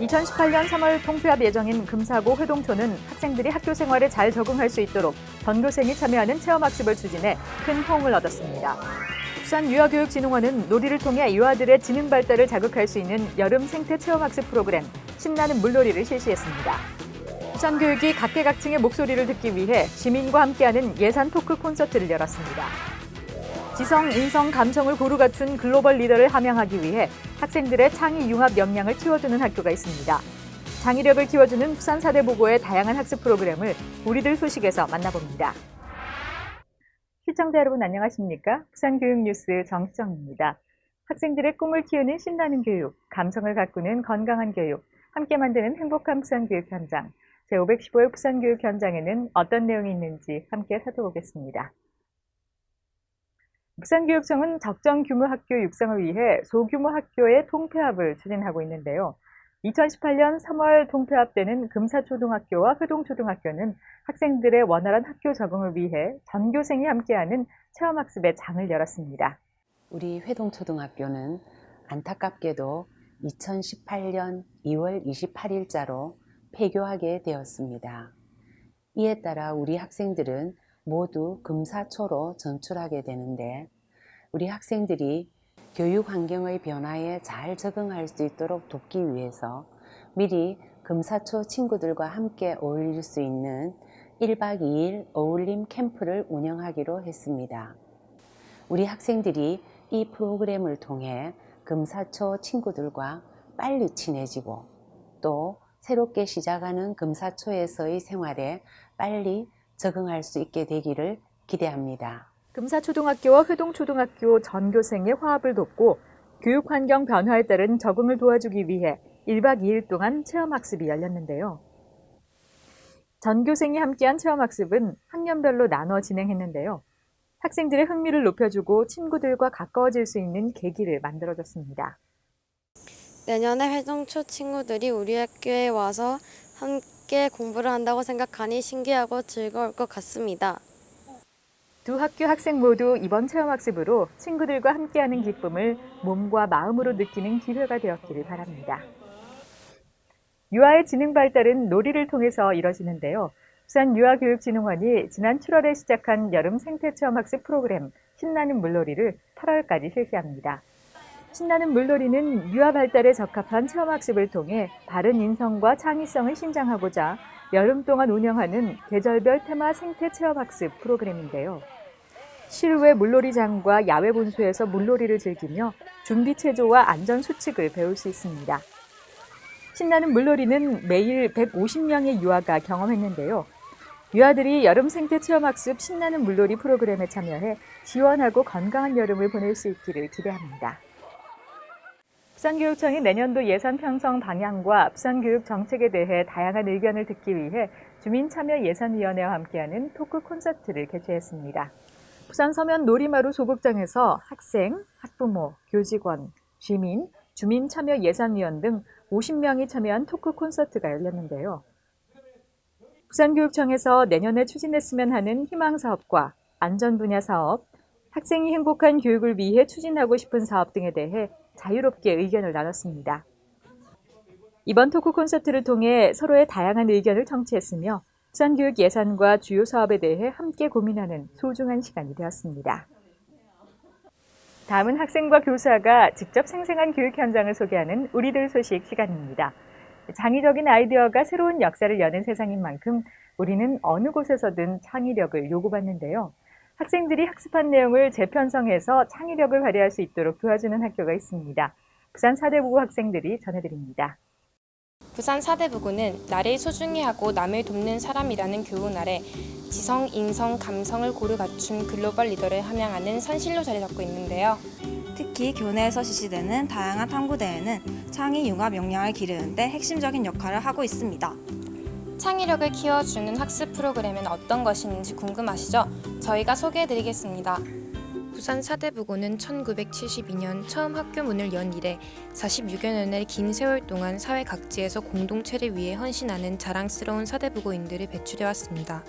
2018년 3월 통폐합 예정인 금사고 회동초는 학생들이 학교 생활에 잘 적응할 수 있도록 전교생이 참여하는 체험학습을 추진해 큰 호응을 얻었습니다. 부산유아교육진흥원은 놀이를 통해 유아들의 지능 발달을 자극할 수 있는 여름 생태 체험학습 프로그램 신나는 물놀이를 실시했습니다. 부산교육이 각계각층의 목소리를 듣기 위해 시민과 함께하는 예산 토크 콘서트를 열었습니다. 지성, 인성, 감성을 고루 갖춘 글로벌 리더를 함양하기 위해 학생들의 창의 융합 역량을 키워주는 학교가 있습니다. 창의력을 키워주는 부산 사대보고의 다양한 학습 프로그램을 우리들 소식에서 만나봅니다. 시청자 여러분 안녕하십니까? 부산교육뉴스 정수정입니다. 학생들의 꿈을 키우는 신나는 교육, 감성을 가꾸는 건강한 교육, 함께 만드는 행복한 부산교육 현장. 제515회 부산교육 현장에는 어떤 내용이 있는지 함께 살펴보겠습니다. 부산교육청은 적정 규모 학교 육성을 위해 소규모 학교의 통폐합을 추진하고 있는데요. 2018년 3월 통폐합 때는 금사초등학교와 회동초등학교는 학생들의 원활한 학교 적응을 위해 전교생이 함께하는 체험학습의 장을 열었습니다. 우리 회동초등학교는 안타깝게도 2018년 2월 28일자로 폐교하게 되었습니다. 이에 따라 우리 학생들은 모두 금사초로 전출하게 되는데 우리 학생들이 교육 환경의 변화에 잘 적응할 수 있도록 돕기 위해서 미리 금사초 친구들과 함께 어울릴 수 있는 1박 2일 어울림 캠프를 운영하기로 했습니다. 우리 학생들이 이 프로그램을 통해 금사초 친구들과 빨리 친해지고 또 새롭게 시작하는 금사초에서의 생활에 빨리 적응할 수 있게 되기를 기대합니다. 금사초등학교와 회동초등학교 전교생의 화합을 돕고 교육 환경 변화에 따른 적응을 도와주기 위해 1박 2일 동안 체험학습이 열렸는데요. 전교생이 함께한 체험학습은 학년별로 나눠 진행했는데요. 학생들의 흥미를 높여주고 친구들과 가까워질 수 있는 계기를 만들어줬습니다. 내년에 회동초 친구들이 우리 학교에 와서 함께 공부를 한다고 생각하니 신기하고 즐거울 것 같습니다. 두 학교 학생 모두 이번 체험학습으로 친구들과 함께하는 기쁨을 몸과 마음으로 느끼는 기회가 되었기를 바랍니다. 유아의 지능 발달은 놀이를 통해서 이뤄지는데요. 부산 유아교육진흥원이 지난 7월에 시작한 여름 생태 체험학습 프로그램 신나는 물놀이를 8월까지 실시합니다. 신나는 물놀이는 유아 발달에 적합한 체험학습을 통해 바른 인성과 창의성을 신장하고자 여름 동안 운영하는 계절별 테마 생태 체험학습 프로그램인데요. 실외 물놀이장과 야외 분수에서 물놀이를 즐기며 준비 체조와 안전 수칙을 배울 수 있습니다. 신나는 물놀이는 매일 150명의 유아가 경험했는데요. 유아들이 여름 생태 체험학습 신나는 물놀이 프로그램에 참여해 시원하고 건강한 여름을 보낼 수 있기를 기대합니다. 부산교육청이 내년도 예산 편성 방향과 부산교육 정책에 대해 다양한 의견을 듣기 위해 주민참여예산위원회와 함께하는 토크 콘서트를 개최했습니다. 부산 서면 놀이마루 소극장에서 학생, 학부모, 교직원, 주민, 주민참여예산위원 등 50명이 참여한 토크 콘서트가 열렸는데요. 부산교육청에서 내년에 추진했으면 하는 희망사업과 안전 분야 사업, 학생이 행복한 교육을 위해 추진하고 싶은 사업 등에 대해 자유롭게 의견을 나눴습니다. 이번 토크 콘서트를 통해 서로의 다양한 의견을 청취했으며 부산교육 예산과 주요 사업에 대해 함께 고민하는 소중한 시간이 되었습니다. 다음은 학생과 교사가 직접 생생한 교육 현장을 소개하는 우리들 소식 시간입니다. 창의적인 아이디어가 새로운 역사를 여는 세상인 만큼 우리는 어느 곳에서든 창의력을 요구받는데요. 학생들이 학습한 내용을 재편성해서 창의력을 발휘할 수 있도록 도와주는 학교가 있습니다. 부산 사대부고 학생들이 전해드립니다. 부산 사대부고는 나를 소중히 하고 남을 돕는 사람이라는 교훈 아래 지성, 인성, 감성을 고루 갖춘 글로벌 리더를 함양하는 선실로 자리 잡고 있는데요. 특히 교내에서 실시되는 다양한 탐구대회는 창의 융합 역량을 기르는데 핵심적인 역할을 하고 있습니다. 창의력을 키워주는 학습 프로그램은 어떤 것인지 궁금하시죠? 저희가 소개해드리겠습니다. 부산 사대부고는 1972년 처음 학교 문을 연 이래 46여 년의 긴 세월 동안 사회 각지에서 공동체를 위해 헌신하는 자랑스러운 사대부고인들을 배출해왔습니다.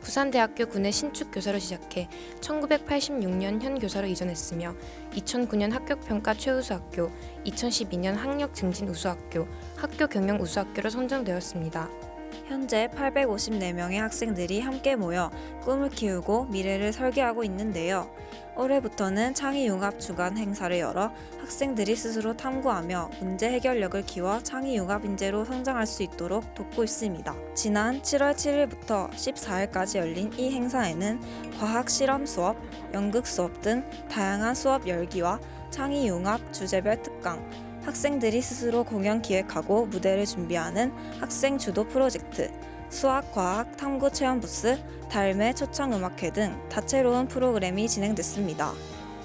부산대학교 군의 신축 교사로 시작해 1986년 현 교사로 이전했으며 2009년 합격평가 최우수 학교, 2012년 학력 증진 우수 학교, 학교 경영 우수 학교로 선정되었습니다. 현재 854명의 학생들이 함께 모여 꿈을 키우고 미래를 설계하고 있는데요. 올해부터는 창의융합 주간 행사를 열어 학생들이 스스로 탐구하며 문제 해결력을 키워 창의융합 인재로 성장할 수 있도록 돕고 있습니다. 지난 7월 7일부터 14일까지 열린 이 행사에는 과학 실험 수업, 연극 수업 등 다양한 수업 열기와 창의융합 주제별 특강, 학생들이 스스로 공연 기획하고 무대를 준비하는 학생 주도 프로젝트, 수학, 과학, 탐구 체험 부스, 달매 초청 음악회 등 다채로운 프로그램이 진행됐습니다.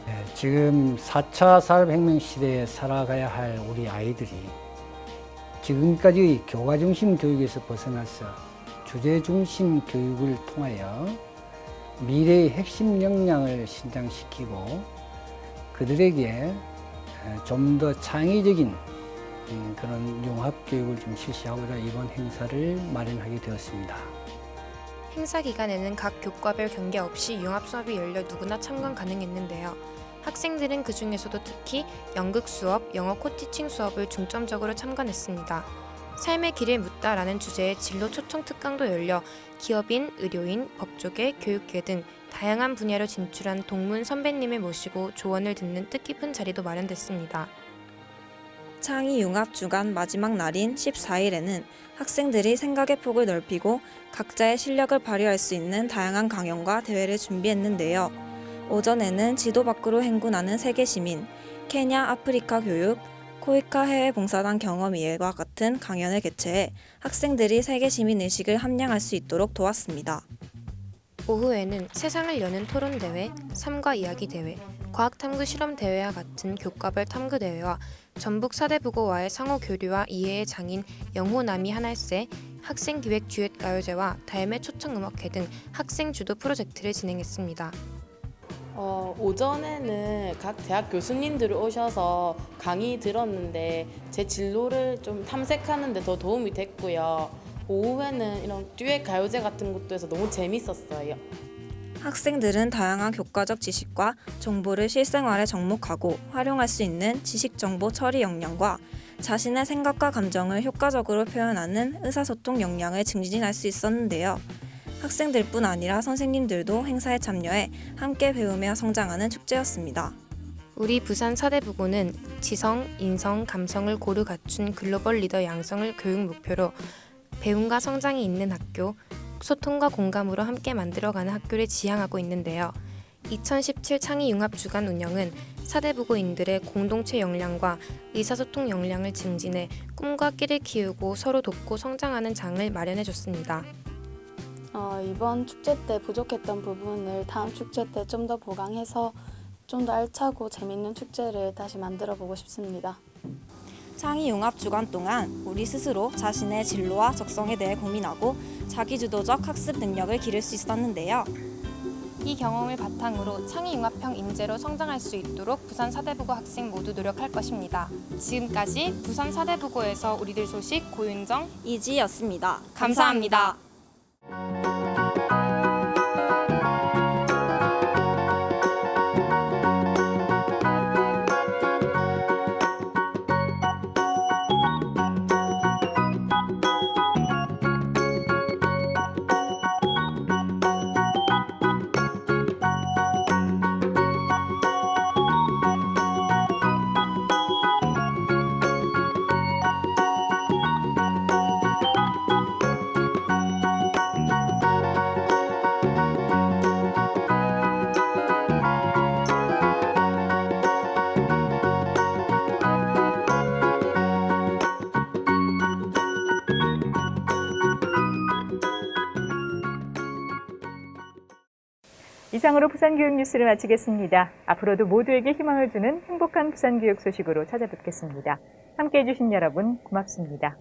네, 지금 4차 산업혁명 시대에 살아가야 할 우리 아이들이 지금까지 교과 중심 교육에서 벗어나서 주제 중심 교육을 통하여 미래의 핵심 역량을 신장시키고 그들에게 좀 더 창의적인 음, 그런 융합 교육을 좀 실시하고자 이번 행사를 마련하게 되었습니다. 행사 기간에는 각 교과별 경계 없이 융합 수업이 열려 누구나 참관 가능했는데요. 학생들은 그 중에서도 특히 연극 수업, 영어 코티칭 수업을 중점적으로 참관했습니다. 삶의 길을 묻다라는 주제의 진로 초청 특강도 열려 기업인, 의료인, 법조계, 교육계 등 다양한 분야로 진출한 동문 선배님을 모시고 조언을 듣는 뜻깊은 자리도 마련됐습니다. 창의 융합 주간 마지막 날인 14일에는 학생들이 생각의 폭을 넓히고 각자의 실력을 발휘할 수 있는 다양한 강연과 대회를 준비했는데요. 오전에는 지도 밖으로 행군하는 세계 시민, 케냐 아프리카 교육, 코이카 해외 봉사단 경험 이해와 같은 강연을 개최해 학생들이 세계 시민 의식을 함양할 수 있도록 도왔습니다. 오후에는 세상을 여는 토론 대회, 삶과 이야기 대회, 과학 탐구 실험 대회와 같은 교과별 탐구 대회와 전북 사대부고와의 상호 교류와 이해의 장인 영호 남이 하나세, 학생 기획 듀엣 가요제와 달매 초청 음악회 등 학생 주도 프로젝트를 진행했습니다. 어, 오전에는 각 대학 교수님들 오셔서 강의 들었는데 제 진로를 좀 탐색하는 데 더 도움이 됐고요. 오후에는 이런 듀엣 가요제 같은 것도 해서 너무 재밌었어요. 학생들은 다양한 교과적 지식과 정보를 실생활에 접목하고 활용할 수 있는 지식 정보 처리 역량과 자신의 생각과 감정을 효과적으로 표현하는 의사소통 역량을 증진할 수 있었는데요. 학생들뿐 아니라 선생님들도 행사에 참여해 함께 배우며 성장하는 축제였습니다. 우리 부산 사대부고는 지성, 인성, 감성을 고루 갖춘 글로벌 리더 양성을 교육 목표로 배움과 성장이 있는 학교, 소통과 공감으로 함께 만들어가는 학교를 지향하고 있는데요. 2017 창의융합 주간 운영은 사대부고인들의 공동체 역량과 의사소통 역량을 증진해 꿈과 끼를 키우고 서로 돕고 성장하는 장을 마련해 줬습니다. 어, 이번 축제 때 부족했던 부분을 다음 축제 때 좀 더 보강해서 좀 더 알차고 재밌는 축제를 다시 만들어 보고 싶습니다. 창의 융합 주간 동안 우리 스스로 자신의 진로와 적성에 대해 고민하고 자기주도적 학습 능력을 기를 수 있었는데요. 이 경험을 바탕으로 창의융합형 인재로 성장할 수 있도록 부산 사대부고 학생 모두 노력할 것입니다. 지금까지 부산 사대부고에서 우리들 소식 고윤정 이지였습니다. 감사합니다. 이상으로 부산교육 뉴스를 마치겠습니다. 앞으로도 모두에게 희망을 주는 행복한 부산교육 소식으로 찾아뵙겠습니다. 함께해 주신 여러분 고맙습니다.